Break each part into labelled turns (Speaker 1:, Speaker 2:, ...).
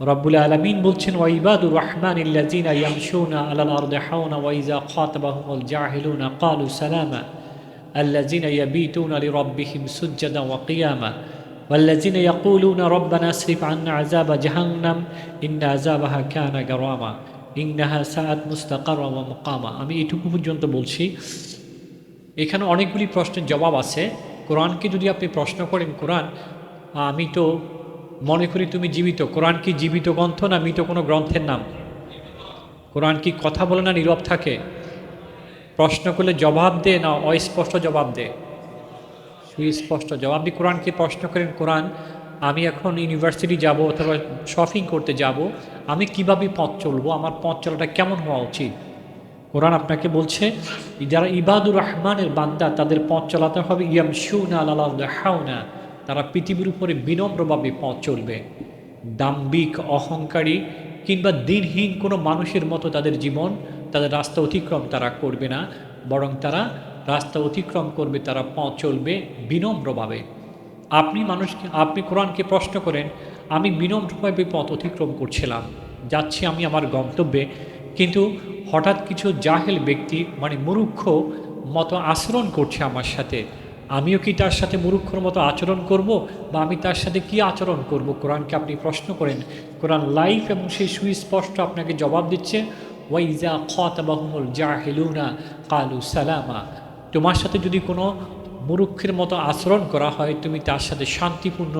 Speaker 1: রব্বুল আলমিন বলছেন ওয়াইবাদুর রহমান ইল্লাজিনা ইয়ামশুনা আলাল আরদে হাওনা ওয়াইজা খাতাবাহুমুল জাহিলুনা ক্বালু সালামা الذين يبيتون لربهم سجدا وقياما والذين يقولون ربنا اصرف عنا عذاب جهنم إن عذابها كان غراما إنها ساءت مستقرا ومقاما আমি এটুকু পর্যন্ত বলছি এখানে অনেকগুলি প্রশ্নের জবাব আছে কোরআনকে যদি আপনি প্রশ্ন করেন কোরআন আমি তো মনে করি তুমি জীবিত। কোরআন কি জীবিত গ্রন্থ না মৃত কোনো গ্রন্থের নাম? কোরআন কি কথা বলে না নীরব থাকে? প্রশ্ন করলে জবাব দে না অস্পষ্ট জবাব দে। সুস্পষ্ট জবাব আপনি কোরআনকে প্রশ্ন করেন, কোরআন, আমি এখন ইউনিভার্সিটি যাব অথবা শপিং করতে যাব, আমি কীভাবে পথ চলবো? আমার পথ চলাটা কেমন হওয়া উচিত? কোরআন আপনাকে বলছে, যারা ইবাদুর রহমানের বান্দা, তাদের পথ চালাতে হবে ইয়াম শুনা হাওনা। তারা পৃথিবীর উপরে বিনম্রভাবে পথ চলবে। দাম্বিক অহংকারী কিংবা দিনহীন কোনো মানুষের মতো তাদের জীবন, তাদের রাস্তা অতিক্রম তারা করবে না, বরং তারা রাস্তা অতিক্রম করবে, তারা পথ চলবে বিনম্রভাবে। আপনি মানুষকে, আপনি কোরআনকে প্রশ্ন করেন, আমি বিনম্রভাবে পথ অতিক্রম করছিলাম, যাচ্ছি আমি আমার গন্তব্যে। কিন্তু হঠাৎ কিছু জাহেল ব্যক্তি মানে মুরুক্ষ মতো আচরণ করছে আমার সাথে। আমিও কি তার সাথে মুরুক্ষর মতো আচরণ করব বা আমি তার সাথে কি আচরণ করব? কোরআনকে আপনি প্রশ্ন করেন। কোরআন লাইফ এবং সেই সুস্পষ্ট আপনাকে জবাব দিচ্ছে ওয়াইজা খতাবাহুমুল জাহিলুনা কালু সালামা। তোমার সাথে যদি কোনো মুরুক্ষের মতো আচরণ করা হয়, তুমি তার সাথে শান্তিপূর্ণ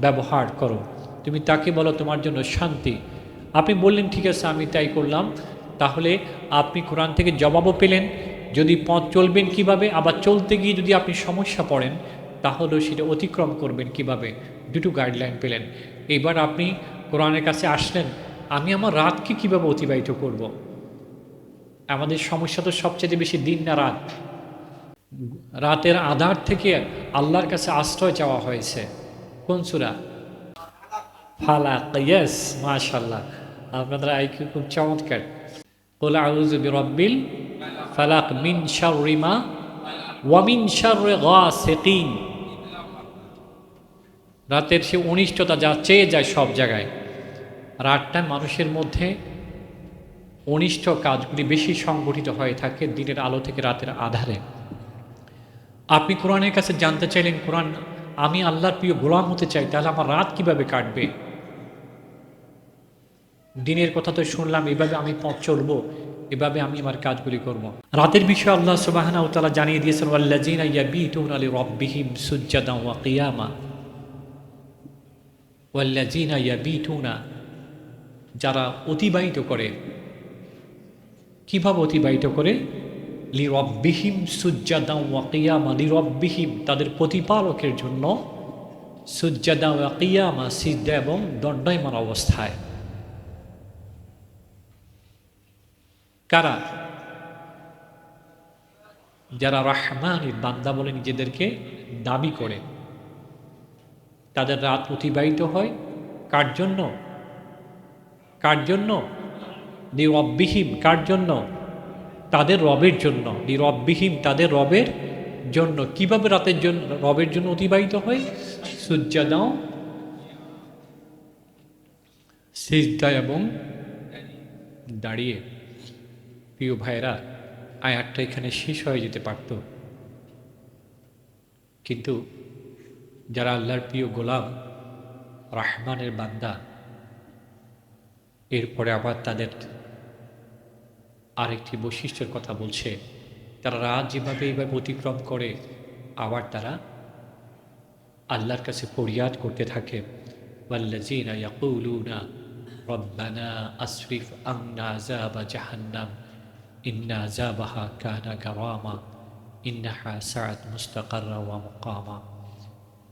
Speaker 1: ব্যবহার করো। তুমি তাকে বলো, তোমার জন্য শান্তি। আপনি বললেন, ঠিক আছে, আমি তাই করলাম। তাহলে আপনি কোরআন থেকে জবাবও পেলেন। যদি পথ চলবেন কীভাবে, আবার চলতে গিয়ে যদি আপনি সমস্যা পড়েন, তাহলেও সেটা অতিক্রম করবেন কীভাবে? দুটো গাইডলাইন পেলেন। এবার আপনি কোরআনের কাছে আসলেন, আমি আমার রাতকে কীভাবে অতিবাহিত করব। আমাদের সমস্যা তো সবচেয়ে বেশি দিন না রাত। রাতের আধার থেকে আল্লাহর কাছে আশ্রয় চাওয়া হয়েছে। কোন সুরা? ফালাক ইয়েস মাশাল্লাহ আপনাদের আইকিউ খুব চমৎকার। বলে আউজ রব্বিল ফালাক মিন শারিমা ওয়ামিন শারে গাসিকিন রাতের সে অনিষ্টতা যা চেয়ে যায় সব জায়গায় রাতটা মানুষের মধ্যে অনিষ্ট কাজগুলি বেশি সংগঠিত হয়ে থাকে দিনের আলো থেকে রাতের আধারে। আপনি কোরআনের কাছে জানতে চাইলেন, কোরআন, আমি আল্লাহর প্রিয় গোলাম হতে চাই, তাহলে আমার রাত কীভাবে কাটবে? দিনের কথা তো শুনলাম, এভাবে আমি পথ চলবো এভাবে আমি আমার কাজগুলি করব। রাতের বিষয়ে আল্লাহ সুবাহানা তালা জানিয়ে দিয়েছেন আল্লাজিনা আলী রব্বিহিম সুজ্জাদা ওয়া কিয়ামা। ওয়াল্লাজিনা ইয়াবিতুনা, যারা অতিবাহিত করে। কীভাবে অতিবাহিত করে? লি লিরব্বিহিম সুজ্জাদা ওয়া কিয়ামা, লিরব্বিহিম তাদের প্রতিপালকের জন্য সুজ্জাদা ওয়া কিয়ামা সিদ্ধা এবং দণ্ডায়মান অবস্থায়। কারা? যারা রহমানের বান্দা বলে নিজেদেরকে দাবি করে। তাদের রাত অতিবাহিত হয় কার জন্য? কার জন্য? নিরববিহীন কার জন্য? তাদের রবের জন্য। নিরববিহীন তাদের রবের জন্য। কীভাবে রাতের জন্য রবের জন্য অতিবাহিত হয়? সূর্যাদাও সিজদা এবং দাঁড়িয়ে। প্রিয় ভাইরা আয়াতটা এখানে শেষ হয়ে যেতে পারত। কিন্তু যারা আল্লাহর প্রিয় গোলাম, রাহমানের বান্দা, এরপরে আবার তাদের আরেকটি বৈশিষ্ট্যের কথা বলছে, তারা রাত যেভাবে এইভাবে অতিক্রম করে, আবার তারা আল্লাহর কাছে ফরিয়াদ করতে থাকে। ওয়াল্লাজিনা ইয়াকুলুনা, রব্বানা আসরিফ আন্না আযাবা জাহান্নাম। ইন্না আযাবাহা কানা গাওয়ামা ইন্নাহা সাআত মুস্তাকাররা ওয়া মুকামা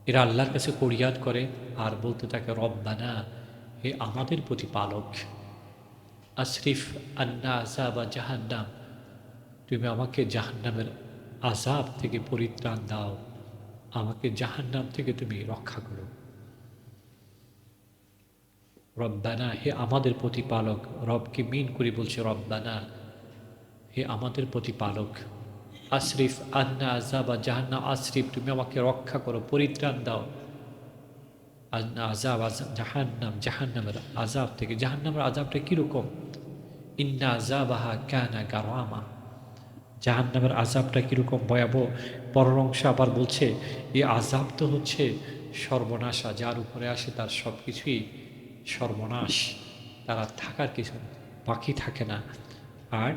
Speaker 1: এরা আল্লাহর কাছে ফরিয়াদ করে, আর বলতে থাকে, রব্বানা, হে আমাদের প্রতিপালক আশরিফ আন্না আজাবা জাহান্নাম, তুমি আমাকে জাহান্নামের আজাব থেকে পরিত্রাণ দাও, আমাকে জাহান্নাম থেকে তুমি রক্ষা করো। রব্বানা, হে আমাদের প্রতিপালক, রবকে মিন করে বলছে, রব্বানা হে আমাদের প্রতিপালক, আশরিফ, আন্না আজাবা জাহান্না আশরিফ, তুমি আমাকে রক্ষা করো, পরিত্রাণ দাও। আজ- আজাব আজাব জাহান্নাম, জাহান্নামের আজাব থেকে, জাহান্নামের আজাবটা কীরকম? ইন্না আজাবাহা কানা গারামা। জাহান্নামের আজাবটা কীরকম? ভয়াবহ পরের অংশে আবার বলছে এই আজাব তো হচ্ছে সর্বনাশা, যার উপরে আসে তার সব কিছুই সর্বনাশ। তারা থাকার কিছু বাকি থাকে না। আর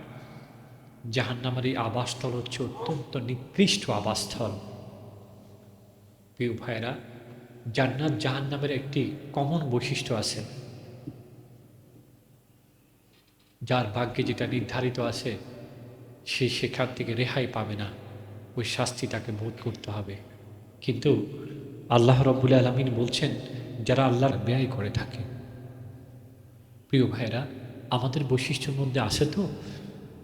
Speaker 1: জাহান্নামের এই আবাসস্থল হচ্ছে অত্যন্ত নিকৃষ্ট আবাসস্থল। প্রিয় ভাইরা জান্নাত জাহান্নামের একটি কমন বৈশিষ্ট্য আছে। যার ভাগ্যে যেটা নির্ধারিত আছে, সে সেখান থেকে রেহাই পাবে না। ওই শাস্তি তাকে বোধ করতে হবে। কিন্তু আল্লাহ রব্বুল আলমিন বলছেন, যারা আল্লাহর ব্যয় করে থাকে। প্রিয় ভাইরা আমাদের বৈশিষ্ট্যের মধ্যে আছে তো?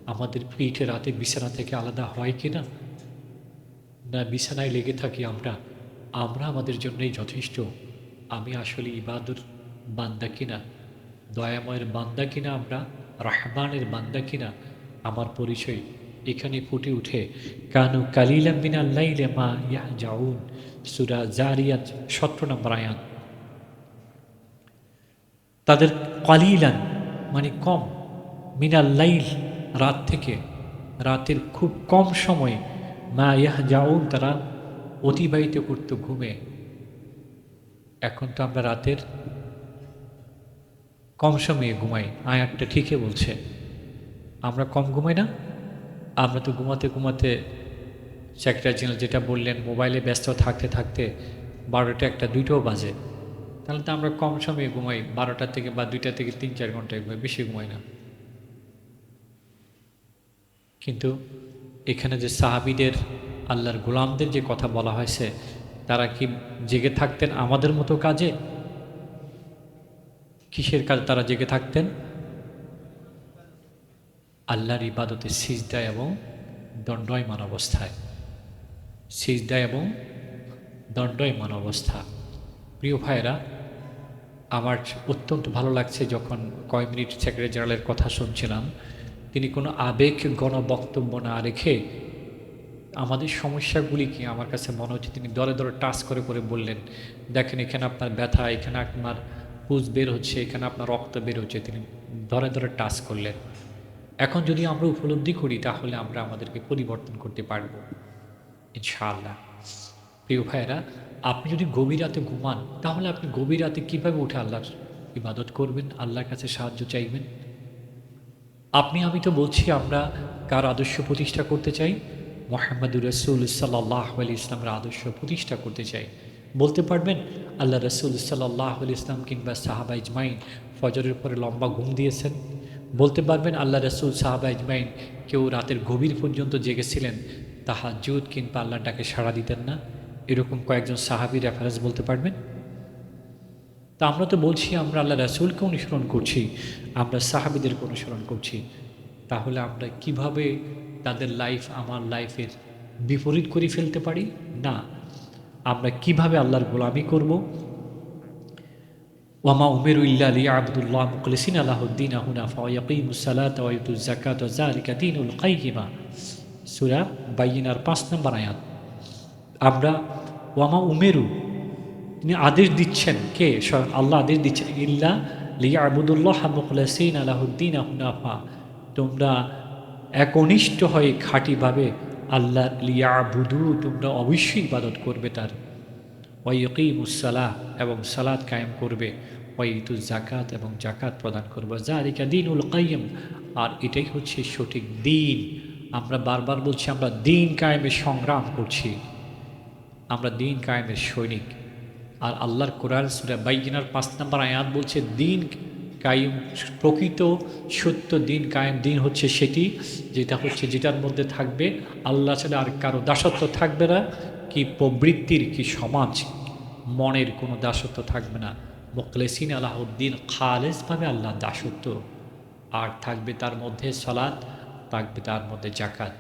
Speaker 1: আমাদের পিঠে রাতে বিছানা থেকে আলাদা হয় কি না? না, বিছানায় লেগে থাকি আমরা। আমরা আমাদের জন্যই যথেষ্ট। আমি আসলে ইবাদুর বান্দা কিনা দয়াময়ের বান্দা কিনা আমরা? রহমানের বান্দা কিনা আমার পরিচয় এখানে ফুটে উঠে। কানু কালিলাম মা ইয়া জাউন সুরা জারিয়াত, সতেরো নম্বর আয়াত। তাদের কালিলান মানে কম। মিনাল্লাইল রাত থেকে রাতের খুব কম সময়ে মা ইয়াহ যাউন তারা অতিবাহিত করতো ঘুমে। এখন তো আমরা রাতের কম সময়ে ঘুমাই। আয়াতটা ঠিকই বলছে। আমরা কম ঘুমাই না। আমরা তো ঘুমাতে ঘুমাতে সেক্রেটারি জেনারেল যেটা বললেন মোবাইলে ব্যস্ত থাকতে থাকতে বারোটা একটা দুইটাও বাজে। তাহলে তো আমরা কম সময়ে ঘুমাই। বারোটা থেকে বা দুইটা থেকে তিন চার ঘন্টায় ঘুমাই। বেশি ঘুমাই না। কিন্তু এখানে যে সাহাবিদের, আল্লাহর গোলামদের যে কথা বলা হয়েছে, তারা কি জেগে থাকতেন আমাদের মতো কাজে? কিসের কাজে তারা জেগে থাকতেন? আল্লাহর ইবাদতে সিজদা এবং দণ্ডয়মান অবস্থায়। সিজদা এবং দণ্ডয়মান অবস্থা। প্রিয় ভাইয়েরা, আমার অত্যন্ত ভালো লাগছে যখন কয় মিনিট সেক্রেটারি জেনারেলের কথা শুনছিলাম। তিনি কোনো আবেগ গণ বক্তব্য না রেখে আমাদের সমস্যাগুলি কি আমার কাছে মনে হচ্ছে তিনি দলে দলে টাচ করে করে বললেন, দেখেন, এখানে আপনার ব্যথা, এখানে আপনার পুজ বের হচ্ছে, এখানে আপনার রক্ত বের হচ্ছে। তিনি ধরে ধরে টাচ করলেন। এখন যদি আমরা উপলব্ধি করি, তাহলে আমরা আমাদেরকে পরিবর্তন করতে পারব, ইনশাআল্লাহ। প্রিয় ভাইয়েরা, আপনি যদি গভীর রাতে ঘুমান, তাহলে আপনি গভীর রাতে কীভাবে উঠে আল্লাহর ইবাদত করবেন, আল্লাহর কাছে সাহায্য চাইবেন? আপনি, আমি তো বলছি আমরা কার আদর্শ প্রতিষ্ঠা করতে চাই? মোহাম্মদুর রসুল সাল্লাহ আলি ইসলামের আদর্শ প্রতিষ্ঠা করতে চাই। বলতে পারবেন, আল্লাহ রসুল সাল্লাহ আলি ইসলাম কিংবা সাহাবা ইজমাইন ফজরের পরে লম্বা ঘুম দিয়েছেন। বলতে পারবেন, আল্লাহ রসুল সাহাবা ইজমাইন কেউ রাতের গভীর পর্যন্ত জেগেছিলেন তাহা জুদ কিংবা আল্লাহ ডাকে সাড়া দিতেন না। এরকম কয়েকজন সাহাবি রেফারেন্স বলতে পারবেন? তা আমরা তো বলছি, আমরা আল্লাহ রাসুলকে অনুসরণ করছি, আমরা সাহাবিদেরকে অনুসরণ করছি। তাহলে আমরা কীভাবে তাদের লাইফ আমার লাইফের বিপরীত করে ফেলতে পারি? না। আমরা কীভাবে আল্লাহর গোলামি করব? ওয়ামা উমের উল্লা আলী আবদুল্লাহ মুখলিসিন আলাহদ্দিন আহুনা দিনুল কাইহিমা সুরা বাইনার পাঁচ নম্বর আয়াত। আমরা ওয়ামা উমেরু তিনি আদেশ দিচ্ছেন। কে? স্বয়ং আল্লাহ আদেশ দিচ্ছেন। ইল্লা লিয়া আবুদুল্লাহ মুখলাসিন আলাহদ্দিন আহুনাফা তোমরা একনিষ্ঠ হয়ে খাঁটিভাবে আল্লাহ লিয়া বুধু তোমরা অবশ্যই ইবাদত করবে তার। ওয়াইকিমুসালাহ এবং সালাদ কায়েম করবে। ওয়াইতু জাকাত এবং জাকাত প্রদান করবে। জারিকা দিনুল কাইম আর এটাই হচ্ছে সঠিক দিন। আমরা বারবার বলছি, আমরা দিন কায়েমে সংগ্রাম করছি। আমরা দিন কায়েমের সৈনিক। আর আল্লাহর কোরআন সুরা বাইজিনার পাঁচ নম্বর আয়াত বলছে, দিন কায়েম, প্রকৃত সত্য দিন কায়েম, দিন হচ্ছে সেটি যেটা হচ্ছে যেটার মধ্যে থাকবে। আল্লাহ ছাড়া আর কারও দাসত্ব থাকবে না, কি প্রবৃত্তির, কি সমাজ, মনের কোনো দাসত্ব থাকবে না। মোকলেসিন আলাহদ্দিন খালেসভাবে আল্লাহ দাসত্ব, আর থাকবে তার মধ্যে সলাদ থাকবে তার মধ্যে জাকাত